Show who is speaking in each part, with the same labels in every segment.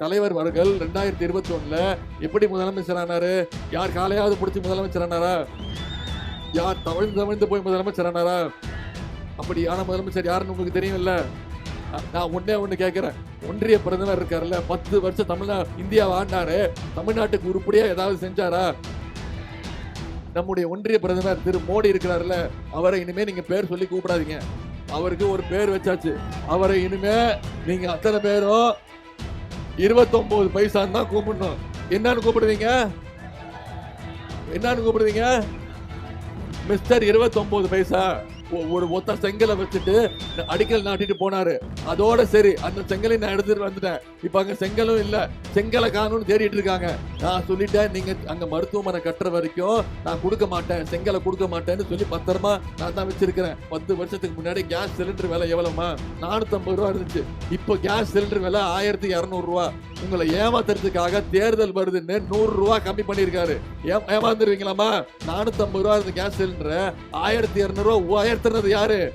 Speaker 1: தலைவர் அவர்கள் ரெண்டாயிரத்தி இருபத்தி ஒண்ணுல எப்படி முதலமைச்சர் ஆனாரு? யார் காலையாவது பிடிச்சி முதலமைச்சர் ஆனாரா? யார் தவழ்ந்து தவழ்ந்து போய் முதலமைச்சர் ஆனாரா? அப்படியான முதலமைச்சர் யாருன்னு உங்களுக்கு தெரியும் இல்ல நான் ஒன்றே ஒன்று கேட்குறேன் ஒன்றிய பிரதமர் இருக்காருல்ல பத்து வருஷம் தமிழ்நா இந்தியாவை ஆண்டாரு. தமிழ்நாட்டுக்கு உருப்படியாக ஏதாவது செஞ்சாரா? நம்முடைய ஒன்றிய பிரதமர் திரு மோடி இருக்கிறாருல்ல அவரை இனிமேல் நீங்கள் பேர் சொல்லி கூப்பிடாதீங்க. அவருக்கு ஒரு பேர் வச்சாச்சு. அவரை இனிமே நீங்கள் அத்தனை பேரும் இருபத்தொம்போது பைசான்னு தான் கூப்பிடணும். என்னன்னு கூப்பிடுவீங்க? என்னன்னு கூப்பிடுவீங்க? மிஸ்டர் இருபத்தொம்போது பைசா. ஒரு ஒத்த செங்கலை வச்சுட்டு அடிக்கல் நாட்டிட்டு போனாரு. அதோட சரி அந்த செங்கலை நான் எடுத்துட்டு வந்துட்டேன். இப்ப அங்க செங்கலும் இல்ல. செங்கலை காணும்னு தேடிட்டு இருக்காங்க. நான் சொல்லிட்டேன் நீங்க அங்க மருத்துவமனை கட்டுற வரைக்கும் நான் கொடுக்க மாட்டேன் செங்கலை கொடுக்க மாட்டேன்னு சொல்லி பத்திரமா நான் தான் வச்சிருக்கிறேன். பத்து வருஷத்துக்கு முன்னாடி கேஸ் சிலிண்டர் விலை எவ்வளவுமா? நானூத்தம்பது ரூபா இருந்துச்சு. இப்போ கேஸ் சிலிண்டர் விலை ஆயிரத்தி இரநூறு ரூபா. உங்களை ஏமாத்துறதுக்காக தேர்தல் வருதுன்னு நூறு ரூபா கம்மி பண்ணியிருக்காரு. ஏமாந்துருவீங்களாமா நானூத்தம்பது ரூபா இருந்த கேஸ் சிலிண்டரை ஆயிரத்தி இரநூறுவா உயர்த்துனது யாரு?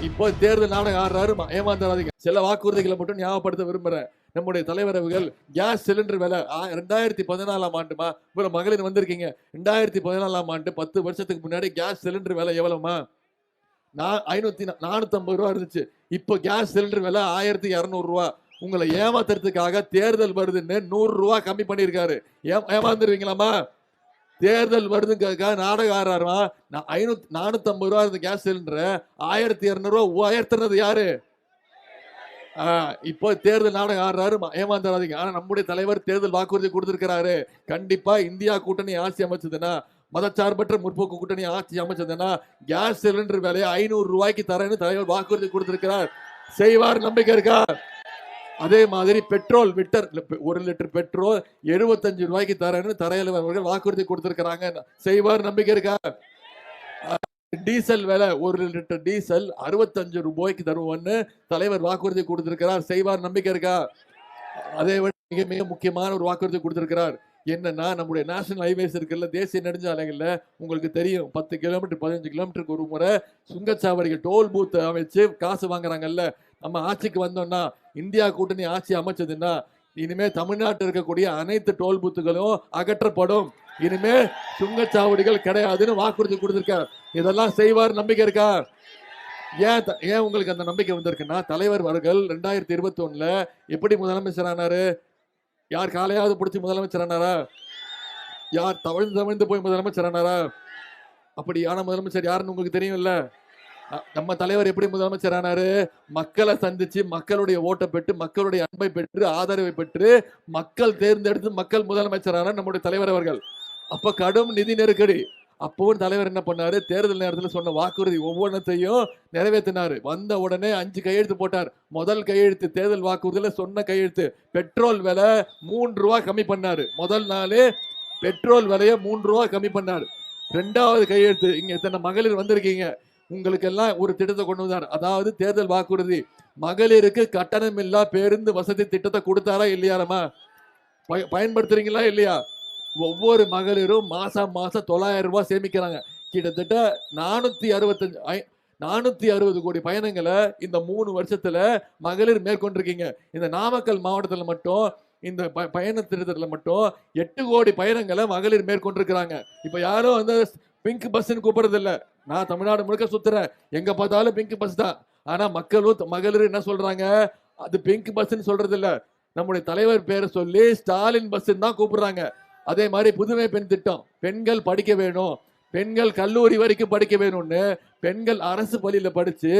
Speaker 1: இப்போ தேர்தல் நாடகம் ஆடுறாரு ம- ஏமாந்துடாதீங்க சில வாக்குறுதிகளை மட்டும் ஞாபகப்படுத்த விரும்புறேன். நம்முடைய தலைவரவுகள் கேஸ் சிலிண்டர் விலை ஆ- ரெண்டாயிரத்தி பதினாலாம் ஆண்டுமா? இவ்வளவு மகளிர் வந்திருக்கீங்க. ரெண்டாயிரத்தி பதினாலாம் ஆண்டு பத்து வருஷத்துக்கு முன்னாடி கேஸ் சிலிண்டர் விலை எவ்வளவுமா? நான் ஐநூத்தி நானூற்றம்பது ரூபா இருந்துச்சு. இப்போ கேஸ் சிலிண்டர் விலை ஆயிரத்தி இரநூறு ரூபா. உங்களை ஏமாத்துறதுக்காக தேர்தல் வருதுன்னு நூறு ரூபா கம்மி பண்ணியிருக்காரு. ஏ ஏமாந்துருவீங்களாமா தேர்தல் வருதுங்கிறதுக்காக நாடகம் ஆடுறாருமா? நான் ஐநூத்தி நானூத்தம்பது ரூபா இருந்த கேஸ் சிலிண்டரை ஆயிரத்தி இரநூறுவா உயர்த்துனது யாரு? இப்போ தேர்தல் நாடகம் ஆடுறாரு ஏமாந்துடாதீங்க ஆனால் நம்முடைய தலைவர் தேர்தல் வாக்குறுதி கொடுத்துருக்கிறாரு. கண்டிப்பாக இந்தியா கூட்டணி ஆட்சி அமைச்சதுன்னா மதச்சார்பற்ற முற்போக்கு கூட்டணி ஆட்சி அமைச்சதுன்னா கேஸ் சிலிண்டர் விலையை ஐநூறு ரூபாய்க்கு தரேன்னு தலைவர் வாக்குறுதி கொடுத்துருக்கிறார். செய்வார் நம்பிக்கை இருக்கா? அதே மாதிரி பெட்ரோல் லிட்டர் ஒரு லிட்டர் பெட்ரோல் எழுபத்தஞ்சு ரூபாய்க்கு தரேன்னு தரையலவர் அவர்கள் வாக்குறுதி கொடுத்துருக்கிறாங்க. செய்வார் நம்பிக்கை இருக்கா? டீசல் விலை ஒரு லிட்டர் டீசல் அறுபத்தஞ்சு ரூபாய்க்கு தருவோம்னு தலைவர் வாக்குறுதி கொடுத்திருக்கிறார். செய்வார் நம்பிக்கை இருக்கா? அதே விட மிக மிக முக்கியமான ஒரு வாக்குறுதி கொடுத்திருக்கிறார். என்னன்னா நம்முடைய நேஷனல் ஹைவேஸ் இருக்குல்ல தேசிய நெடுஞ்சாலைகள்ல உங்களுக்கு தெரியும் பத்து கிலோமீட்டர் பதினஞ்சு கிலோமீட்டருக்கு ஒரு முறை சுங்கச்சாவடிகள் டோல் பூத் அமைச்சு காசு வாங்குறாங்கல்ல நம்ம ஆட்சிக்கு வந்தோம்னா இந்தியா கூட்டணி ஆட்சி அமைச்சதுன்னா இனிமே தமிழ்நாட்டில் இருக்கக்கூடிய அனைத்து டோல் பூத்துகளும் அகற்றப்படும். இனிமே சுங்கச்சாவடிகள் கிடையாதுன்னு வாக்குறுதி கொடுத்துருக்கார். இதெல்லாம் செய்வார் நம்பிக்கை இருக்கா? ஏன் ஏன் உங்களுக்கு அந்த நம்பிக்கை வந்திருக்குன்னா தலைவர் அவர்கள் ரெண்டாயிரத்தி இருபத்தி ஒண்ணுல எப்படி முதலமைச்சர் ஆனாரு? யார் காலையாவது பிடிச்சி முதலமைச்சர் ஆனாரா? யார் தவழ்ந்து தவழ்ந்து போய் முதலமைச்சர் ஆனாரா? அப்படியான முதலமைச்சர் யாருன்னு உங்களுக்கு தெரியும்ல? அ- நம்ம தலைவர் எப்படி முதலமைச்சர் ஆனாரு? மக்களை சந்திச்சு மக்களுடைய ஓட்டை பெற்று மக்களுடைய அன்பை பெற்று ஆதரவை பெற்று மக்கள் தேர்ந்தெடுத்து மக்கள் முதலமைச்சரான நம்முடைய தலைவர் அவர்கள். அப்ப கடும் நிதி நெருக்கடி. அப்பவும் தலைவர் என்ன பண்ணாரு? தேர்தல் நேரத்தில் சொன்ன வாக்குறுதி ஒவ்வொன்றத்தையும் நிறைவேற்றினாரு. வந்த உடனே அஞ்சு கையெழுத்து போட்டார். முதல் கையெழுத்து தேர்தல் வாக்குறுதியில சொன்ன கையெழுத்து. பெட்ரோல் விலை மூன்று ரூபா கம்மி பண்ணாரு. முதல் நாளே பெட்ரோல் விலையை மூன்று ரூபா கம்மி பண்ணாரு. ரெண்டாவது கையெழுத்து இங்க இத்தனை மகளிர் வந்திருக்கீங்க? உங்களுக்கு எல்லாம் ஒரு திட்டத்தை கொண்டு வந்தார். அதாவது தேர்தல் வாக்குறுதி. மகளிருக்கு கட்டணமில்லா பேருந்து வசதி திட்டத்தை கொடுத்தாரா இல்லையாரம்மா பய- பயன்படுத்துறீங்களா இல்லையா? ஒவ்வொரு மகளிரும் மாசம் மாசம் தொள்ளாயிரம் ரூபாய் சேமிக்கிறாங்க. கிட்டத்தட்ட நானூத்தி அறுபத்தஞ்சு ஐ- நானூத்தி அறுபது கோடி பயணங்களை இந்த மூணு வருஷத்துல மகளிர் மேற்கொண்டிருக்கீங்க. இந்த நாமக்கல் மாவட்டத்துல மட்டும் இந்த ப- பயண திட்டத்தில் மட்டும் எட்டு கோடி பயணங்களை மகளிர் மேற்கொண்டிருக்கிறாங்க. இப்ப யாரும் வந்து பிங்க் பஸ்ன்னு கூப்பிடுறதில்ல. நான் தமிழ்நாடு முழுக்க சுத்துறேன். எங்க பார்த்தாலும் பிங்க் பஸ் தான். ஆனா மக்களும் மகளிரும் மகளிர் என்ன சொல்றாங்க? அது பிங்க் பஸ்ன்னு சொல்றது இல்ல நம்முடைய தலைவர் பேரை சொல்லி ஸ்டாலின் பஸ்ன்னு தான் கூப்பிடுறாங்க. அதே மாதிரி புதுமை பெண் திட்டம். பெண்கள் படிக்க வேணும். பெண்கள் கல்லூரி வரைக்கும் படிக்க வேணும்னு பெண்கள் அரசு பள்ளியில படிச்சு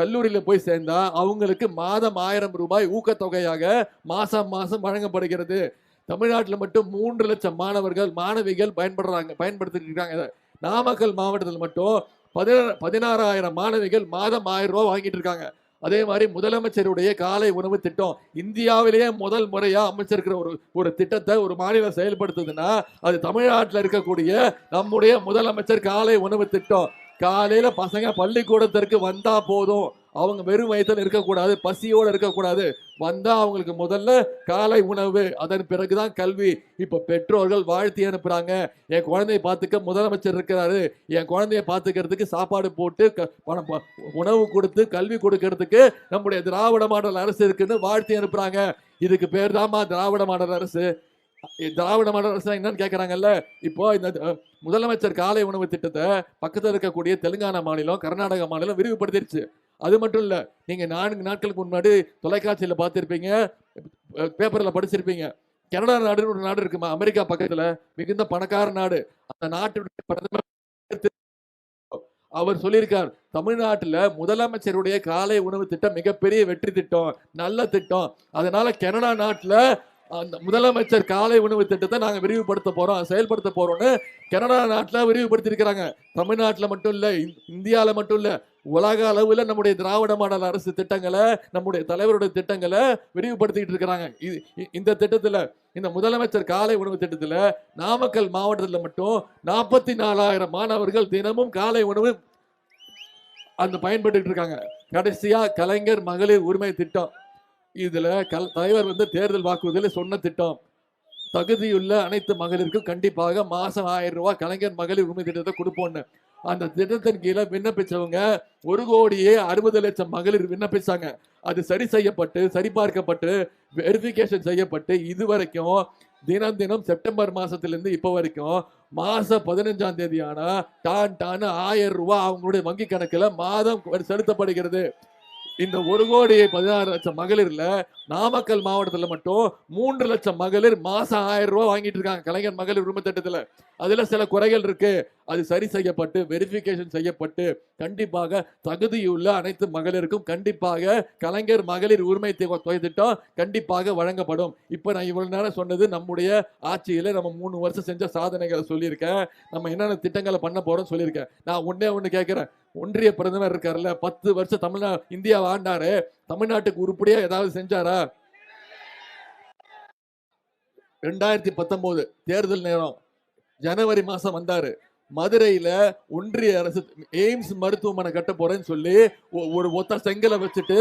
Speaker 1: கல்லூரியில போய் சேர்ந்தா அவங்களுக்கு மாதம் ஆயிரம் ரூபாய் ஊக்கத்தொகையாக மாசம் மாசம் வழங்கப்படுகிறது. தமிழ்நாட்டில் மட்டும் மூன்று லட்சம் மாணவர்கள் மாணவிகள் பயன்படுறாங்க பயன்படுத்திட்டு இருக்காங்க. நாமக்கல் மாவட்டத்தில் மட்டும் பதினா பதினாறாயிரம் மாணவிகள் மாதம் ஆயிரம் ரூபா வாங்கிட்டு இருக்காங்க. அதே மாதிரி முதலமைச்சருடைய காலை உணவு திட்டம் இந்தியாவிலேயே முதல் முறையாக அமைச்சிருக்கிற ஒரு ஒரு திட்டத்தை ஒரு மாநிலம் செயல்படுத்துதுன்னா அது தமிழ்நாட்டில் இருக்கக்கூடிய நம்முடைய முதலமைச்சர் காலை உணவு திட்டம். காலையில் பசங்க பள்ளிக்கூடத்திற்கு வந்தால் போதும். அவங்க வெறும் வயதில் இருக்கக்கூடாது பசியோடு இருக்கக்கூடாது. வந்தால் அவங்களுக்கு முதல்ல காலை உணவு. அதன் பிறகுதான் கல்வி. இப்போ பெற்றோர்கள் வாழ்த்தி அனுப்புகிறாங்க என் குழந்தைய பார்த்துக்க முதலமைச்சர் இருக்கிறாரு. என் குழந்தைய பார்த்துக்கிறதுக்கு சாப்பாடு போட்டு க- பணம் உணவு கொடுத்து கல்வி கொடுக்கறதுக்கு நம்முடைய திராவிட மாடல் அரசு இருக்குன்னு வாழ்த்தி அனுப்புகிறாங்க இதுக்கு பேர் தாமா திராவிட மாடல் அரசு. திராவிட மாடல் அரசு என்னன்னு கேட்குறாங்கல்ல இப்போ இந்த முதலமைச்சர் காலை உணவு திட்டத்தை பக்கத்தில் இருக்கக்கூடிய தெலுங்கானா மாநிலம் கர்நாடக மாநிலம் விரிவுபடுத்திருச்சு. அது மட்டும் இல்லை நீங்க நான்கு நாட்களுக்கு முன்னாடி தொலைக்காட்சியில பார்த்திருப்பீங்க பேப்பரில் பேப்பர்ல படிச்சிருப்பீங்க. கனடா நாடுன்னு ஒரு நாடு இருக்குமா? அமெரிக்கா பக்கத்துல மிகுந்த பணக்கார நாடு. அந்த நாட்டுடைய பிரதமர் அவர் சொல்லியிருக்கார் தமிழ்நாட்டுல முதலமைச்சருடைய காலை உணவு திட்டம் மிகப்பெரிய வெற்றி திட்டம் நல்ல திட்டம். அதனால கனடா நாட்டில் அந்த முதலமைச்சர் காலை உணவு திட்டத்தை நாங்கள் விரிவுபடுத்த போகிறோம் செயல்படுத்த போகிறோம்னு கனடா நாட்டில் விரிவுபடுத்தியிருக்கிறாங்க. தமிழ்நாட்டில் மட்டும் இல்லை இந்- மட்டும் இல்லை உலக அளவில் நம்முடைய திராவிட மாடல் அரசு திட்டங்களை நம்முடைய தலைவருடைய திட்டங்களை விரிவுபடுத்திக்கிட்டு இருக்கிறாங்க. இது இந்த திட்டத்தில் இந்த முதலமைச்சர் காலை உணவு திட்டத்தில் நாமக்கல் மாவட்டத்தில் மட்டும் நாற்பத்தி நாலாயிரம் மாணவர்கள் தினமும் காலை உணவு அந்த பயன்பட்டு இருக்காங்க. கடைசியாக கலைஞர் மகளிர் உரிமை திட்டம். இதுல கல் தலைவர் வந்து தேர்தல் வாக்குறுதியில் சொன்ன திட்டம். தகுதியுள்ள அனைத்து மகளிருக்கும் கண்டிப்பாக மாசம் ஆயிரம் ரூபாய் கலைஞர் மகளிர் உரிமை திட்டத்தை கொடுப்போம்னு. அந்த திட்டத்தின் கீழே விண்ணப்பிச்சவங்க ஒரு கோடியே அறுபது லட்சம் மகளிர் விண்ணப்பிச்சாங்க. அது சரி செய்யப்பட்டு சரிபார்க்கப்பட்டு வெரிஃபிகேஷன் செய்யப்பட்டு இது வரைக்கும் தினம் தினம் செப்டம்பர் மாசத்திலிருந்து இப்போ வரைக்கும் மாசம் பதினஞ்சாம் தேதி டான் டான் ஆயிரம் ரூபாய் அவங்களுடைய வங்கி கணக்குல மாதம் செலுத்தப்படுகிறது. இந்த ஒரு கோடி பதினாறு லட்சம் மகளிர்ல நாமக்கல் மாவட்டத்துல மட்டும் மூன்று லட்சம் மகளிர் மாசம் ஆயிரம் ரூபாய் வாங்கிட்டு இருக்காங்க. கலைஞர் மகளிர் உரிமை திட்டத்துல. அதுல சில குறைகள் இருக்கு. அது சரி செய்யப்பட்டு வெரிஃபிகேஷன் செய்யப்பட்டு கண்டிப்பாக தகுதியுள்ள அனைத்து மகளிருக்கும் கண்டிப்பாக கலைஞர் மகளிர் உரிமை தொகை திட்டம் கண்டிப்பாக வழங்கப்படும். இப்போ நான் இவ்வளோ நேரம் சொன்னது நம்முடைய ஆட்சியில் நம்ம மூணு வருஷம் செஞ்ச சாதனைகளை சொல்லியிருக்கேன். நம்ம என்னென்ன திட்டங்களை பண்ண போகிறோம்னு சொல்லியிருக்கேன். நான் ஒன்றே ஒன்று கேட்குறேன். ஒன்றிய பிரதமர் இருக்கார்ல பத்து வருஷம் தமிழ்நா இந்தியா ஆண்டாரு. தமிழ்நாட்டுக்கு உருப்படியா ஏதாவது செஞ்சாரா? ரெண்டாயிரத்தி பத்தொன்பது தேர்தல் நேரம். ஜனவரி மாசம் வந்தாரு. மதுரையில ஒன்றிய அரசு எய்ம்ஸ் மருத்துவமனை கட்ட போறேன்னு சொல்லி ஒ- ஒரு ஒத்த செங்கலை வச்சுட்டு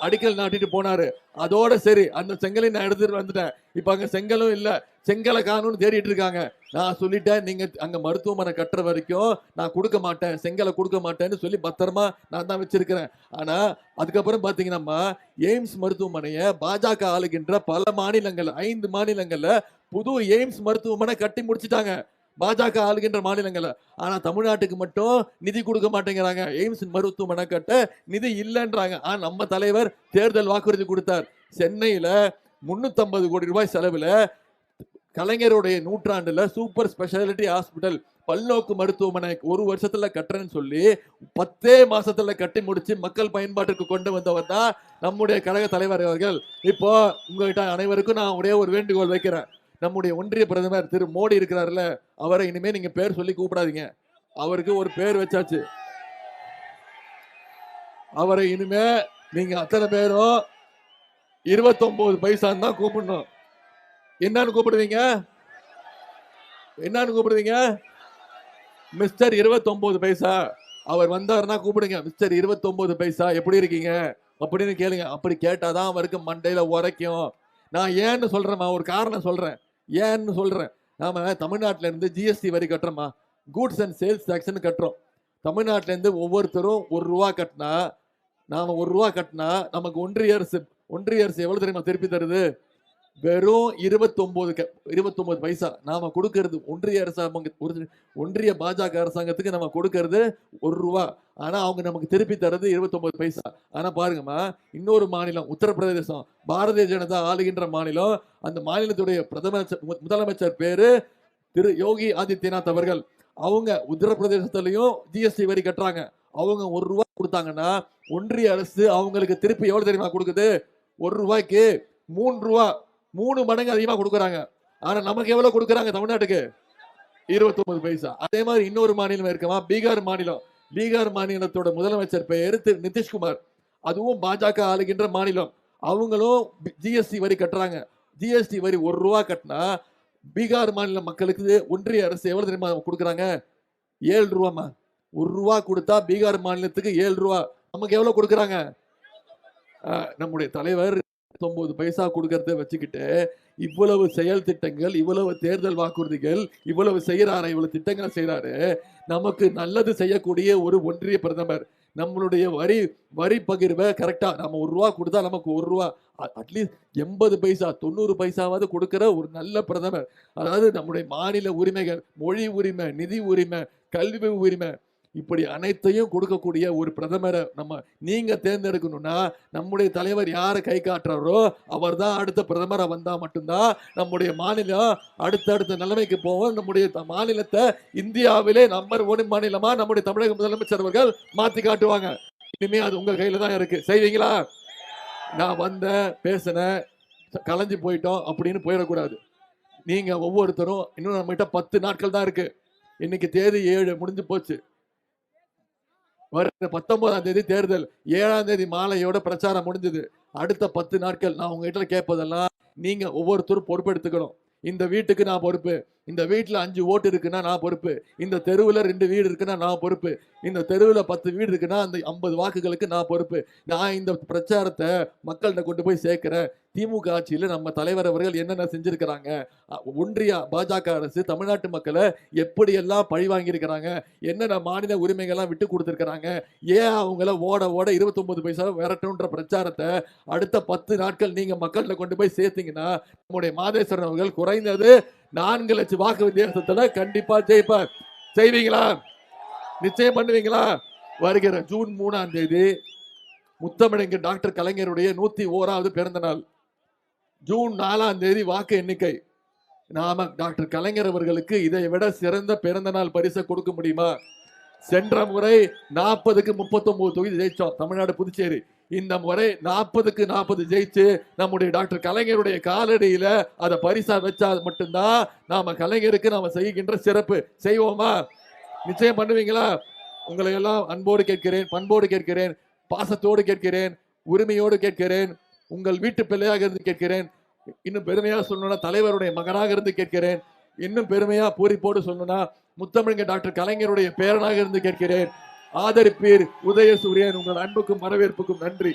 Speaker 1: அடிக்கல் நாட்டிட்டு போனாரு. அதோட சரி அந்த செங்கலை நான் எடுத்துட்டு வந்துட்டேன். இப்ப அங்க செங்கலும் இல்ல செங்கலை காணும்னு தேடிட்டு இருக்காங்க. நான் சொல்லிட்டேன் நீங்க அங்க மருத்துவமனை கட்டுற வரைக்கும் நான் கொடுக்க மாட்டேன் செங்கலை கொடுக்க மாட்டேன்னு சொல்லி பத்திரமா நான் தான் வச்சிருக்கிறேன். ஆனா அதுக்கப்புறம் பாத்தீங்கன்னா எய்ம்ஸ் மருத்துவமனையை பாஜக ஆளுகின்ற பல மாநிலங்கள் ஐந்து மாநிலங்கள்ல புது எய்ம்ஸ் மருத்துவமனை கட்டி முடிச்சிட்டாங்க. பாஜக ஆளுகின்ற மாநிலங்கள்ல. ஆனால் தமிழ்நாட்டுக்கு மட்டும் நிதி கொடுக்க மாட்டேங்கிறாங்க. எய்ம்ஸ் மருத்துவமனை கட்ட நிதி இல்லைன்றாங்க. ஆனால் நம்ம தலைவர் தேர்தல் வாக்குறுதி கொடுத்தார். சென்னையில் முந்நூற்றம்பது கோடி ரூபாய் செலவில் கலைஞருடைய நூற்றாண்டில் சூப்பர் ஸ்பெஷாலிட்டி ஹாஸ்பிட்டல் பல்நோக்கு மருத்துவமனை ஒரு வருஷத்துல கட்டுறேன்னு சொல்லி பத்தே மாசத்துல கட்டி முடிச்சு மக்கள் பயன்பாட்டுக்கு கொண்டு வந்தவர் தான் நம்முடைய கழக தலைவர் அவர்கள். இப்போ உங்ககிட்ட அனைவருக்கும் நான் ஒரே ஒரு வேண்டுகோள் வைக்கிறேன். நம்முடைய ஒன்றிய பிரதமர் திரு மோடி இருக்கிறார்ல அவரை இனிமே நீங்க பேர் சொல்லி கூப்பிடாதீங்க. அவருக்கு ஒரு பேர் வச்சாச்சு. அவரை இனிமே நீங்க அத்தனை பேரும் இருபத்தொன்பது பைசான்னு தான் கூப்பிடணும். என்னன்னு கூப்பிடுவீங்க? என்னன்னு கூப்பிடுவீங்க? மிஸ்டர் இருபத்தொன்பது பைசா. அவர் வந்தாருன்னா கூப்பிடுங்க. மிஸ்டர் இருபத்தொன்பது பைசா எப்படி இருக்கீங்க? அப்படின்னு கேளுங்க. அப்படி கேட்டாதான் அவருக்கு மண்டையில உரைக்கும். நான் ஏன்னு சொல்றேன் ஒரு காரணம் சொல்றேன். ஏன்னு சொல்கிறேன் நாம் தமிழ்நாட்டிலேருந்து ஜிஎஸ்டி வரி கட்டுறோமா கூட்ஸ் அண்ட் சேல்ஸ் டேக்ஸ்னு கட்டுறோம். தமிழ்நாட்டிலேருந்து ஒவ்வொருத்தரும் ஒரு ரூபா கட்டினா நாம் ஒரு ரூபா கட்டினா நமக்கு ஒன்றிய அரசு ஒன்றிய அரசு எவ்வளோ தெரியுமா திருப்பி தருது? வெறும் இருபத்தொம்போது க பைசா நாம கொடுக்கறது ஒன்றிய அரசாங்க ஒரு- ஒன்றிய பாஜக அரசாங்கத்துக்கு நம்ம கொடுக்கறது ஒரு ரூபா. ஆனா அவங்க நமக்கு திருப்பி தர்றது இருபத்தொன்பது பைசா. ஆனா பாருங்கம்மா இன்னொரு மாநிலம் உத்தரப்பிரதேசம். பாரதிய ஜனதா ஆளுகின்ற மாநிலம். அந்த மாநிலத்துடைய பிரதமர் மு- முதலமைச்சர் பேரு திரு யோகி ஆதித்யநாத் அவர்கள். அவங்க உத்தரப்பிரதேசத்துலேயும் ஜிஎஸ்டி வரி கட்டுறாங்க. அவங்க ஒரு ரூபா கொடுத்தாங்கன்னா ஒன்றிய அரசு அவங்களுக்கு திருப்பி எவ்வளவு தெரியுமா கொடுக்குது? ஒரு ரூபாய்க்கு மூன்று ரூபா. மூணு மடங்கு அதிகமாக கொடுக்குறாங்க. ஆனால் நமக்கு எவ்வளோ கொடுக்குறாங்க தமிழ்நாட்டுக்கு? இருபத்தொம்பது பைசா. அதே மாதிரி இன்னொரு மாநிலம் இருக்கமா பீகார் மாநிலம். பீகார் மாநிலத்தோட முதலமைச்சர் பெயர் திரு நிதிஷ்குமார். அதுவும் பாஜக ஆளுகின்ற மாநிலம். அவங்களும் ஜிஎஸ்டி வரி கட்டுறாங்க. ஜிஎஸ்டி வரி ஒரு ரூபா கட்டினா பீகார் மாநில மக்களுக்கு ஒன்றிய அரசு எவ்வளோ தெரியுமா கொடுக்குறாங்க? ஏழு ரூபாம்மா. ஒரு ரூபா கொடுத்தா பீகார் மாநிலத்துக்கு ஏழு ரூபா. நமக்கு எவ்வளோ கொடுக்குறாங்க? நம்முடைய தலைவர் தொம்பது பைசா கொடுக்கறத வச்சுக்கிட்டு இவ்வளவு செயல் திட்டங்கள் இவ்வளவு தேர்தல் வாக்குறுதிகள் இவ்வளவு செய்யறாரு இவ்வளவு திட்டங்களை செய்யறாரு நமக்கு நல்லது செய்யக்கூடிய ஒரு ஒன்றிய பிரதமர். நம்மளுடைய வரி வரி பகிர்வை கரெக்டா நம்ம ஒரு ரூபா கொடுத்தா நமக்கு ஒரு ரூபா. அட்லீஸ்ட் எண்பது பைசா தொண்ணூறு பைசாவாவது கொடுக்கிற ஒரு நல்ல பிரதமர். அதாவது நம்முடைய மாநில உரிமைகள் மொழி உரிமை நிதி உரிமை கல்வி உரிமை இப்படி அனைத்தையும் கொடுக்கக்கூடிய ஒரு பிரதமரை நம்ம நீங்கள் தேர்ந்தெடுக்கணும்னா நம்முடைய தலைவர் யாரை கை காட்டுறாரோ அவர் தான் அடுத்த பிரதமரை வந்தால் மட்டும்தான் நம்முடைய மாநிலம் அடுத்தடுத்த நிலைமைக்கு போவோம் நம்முடைய த- மாநிலத்தை இந்தியாவிலே நம்பர் ஒன் மாநிலமாக நம்முடைய தமிழக முதலமைச்சர் அவர்கள் மாற்றி காட்டுவாங்க. இனிமே அது உங்கள் கையில் தான் இருக்குது செய்வீங்களா? நான் வந்தேன் பேசினேன் கலைஞ்சு போயிட்டோம் அப்படின்னு போயிடக்கூடாது. நீங்கள் ஒவ்வொருத்தரும் இன்னும் நம்மகிட்ட பத்து நாட்கள் தான் இருக்குது இன்னைக்கு தேதி ஏழு முடிஞ்சு போச்சு. வருகிற பத்தொன்பதாம் தேதி தேர்தல். ஏழாம் தேதி மாலையோட பிரச்சாரம் முடிஞ்சது. அடுத்த பத்து நாட்கள் நான் உங்ககிட்ட கேட்பதெல்லாம் நீங்க ஒவ்வொருத்தரும் பொறுப்பெடுத்துக்கணும் இந்த வீட்டுக்கு நான் பொறுப்பு. இந்த வீட்டுல அஞ்சு ஓட்டு இருக்குன்னா நான் பொறுப்பு. இந்த தெருவுல ரெண்டு வீடு இருக்குன்னா நான் பொறுப்பு. இந்த தெருவில் பத்து வீடு இருக்குன்னா அந்த ஐம்பது வாக்குகளுக்கு நான் பொறுப்பு. நான் இந்த பிரச்சாரத்தை மக்கள்கிட்ட கொண்டு போய் சேர்க்கிறேன். திமுக ஆட்சியில் நம்ம தலைவர் அவர்கள் என்னென்ன செஞ்சுருக்கிறாங்க? ஒன்றிய பாஜக அரசு தமிழ்நாட்டு மக்களை எப்படியெல்லாம் பழி வாங்கியிருக்கிறாங்க? என்னென்ன மாநில உரிமைகள்லாம் விட்டு கொடுத்துருக்குறாங்க? ஏன் அவங்கள ஓட ஓட 29 பைசா விரட்டுன்ற பிரச்சாரத்தை அடுத்த பத்து நாட்கள் நீங்கள் மக்கள்கிட்ட கொண்டு போய் சேர்த்தீங்கன்னா நம்முடைய மாதேஸ்வரன் அவர்கள் குறைந்தது நான்கு லட்சம் வாக்கு வித்தியாசத்தில் கண்டிப்பாக ஜெயிப்பார். செய்வீங்களா? நிச்சயம் பண்ணுவீங்களா? வருகிற ஜூன் மூணாம் தேதி முத்தமிழங்க டாக்டர் கலைஞருடைய நூத்தி ஓராவது பிறந்த நாள். ஜூன் நாலாம் தேதி வாக்கு எண்ணிக்கை. நாம டாக்டர் கலைஞர் அவர்களுக்கு இதை விட சிறந்த பிறந்த நாள் பரிசை கொடுக்க முடியுமா? சென்ற முறை நாற்பதுக்கு முப்பத்தொன்பது தொகுதி ஜெயிச்சோம். தமிழ்நாடு புதுச்சேரி. இந்த முறை நாற்பதுக்கு நாற்பது ஜெயிச்சு நம்முடைய டாக்டர் கலைஞருடைய காலடியில அதை பரிசா வச்சா மட்டும்தான் நாம கலைஞருக்கு நாம செய்கின்ற சிறப்பு. செய்வோமா? நிச்சயம் பண்ணுவீங்களா? உங்களை எல்லாம் அன்போடு கேட்கிறேன் பண்போடு கேட்கிறேன் பாசத்தோடு கேட்கிறேன் உரிமையோடு கேட்கிறேன் உங்கள் வீட்டு பிள்ளையாக இருந்து கேட்கிறேன். இன்னும் பெருமையாக சொல்லணும்னா தலைவருடைய மகனாக இருந்து கேட்கிறேன். இன்னும் பெருமையாக பூரிப்போடு சொல்லணும்னா முத்தமிழ்க டாக்டர் கலைஞருடைய பேரனாக இருந்து கேட்கிறேன். ஆதரிப்பீர் உதயசூரியன் உங்கள் அன்புக்கும் வரவேற்புக்கும் நன்றி.